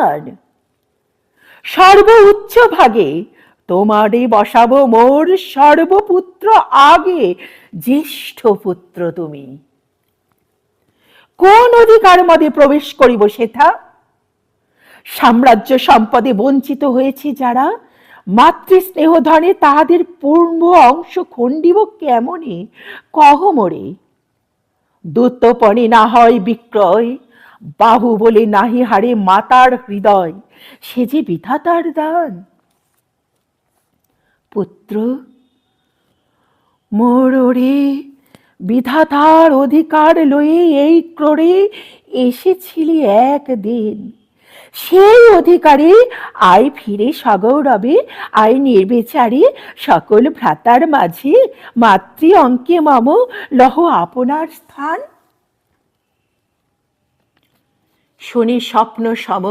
অধিকার সর্ব উচ্চ ভাগে তোমারে বসাবো মোর সর্বপুত্র আগে জ্যেষ্ঠ পুত্র তুমি। কোন অধিকার মদে প্রবেশ করিব সেথা? সাম্রাজ্য সম্পদে বঞ্চিত হয়েছে যারা মাতৃস্নেহ ধনে তাহাদের পূর্ণ অংশ খণ্ডিব কেমনে? কহ মোরে। দূতপণে না হয় বিক্রয় বাহু বলে নাহি হারে মাতার হৃদয়, সে যে বিধাতার দান। পুত্র মোর বিধাতার অধিকার লয়ে এই ক্রোড়ে এসেছিলি একদিন। সেই অধিকারে আয় ফিরে সগৌরবে আয় নির্বিচারে সকল ভ্রাতার মাঝে মাতৃ অঙ্কে মম, লহ আপনার স্থান। শুনি স্বপ্ন সম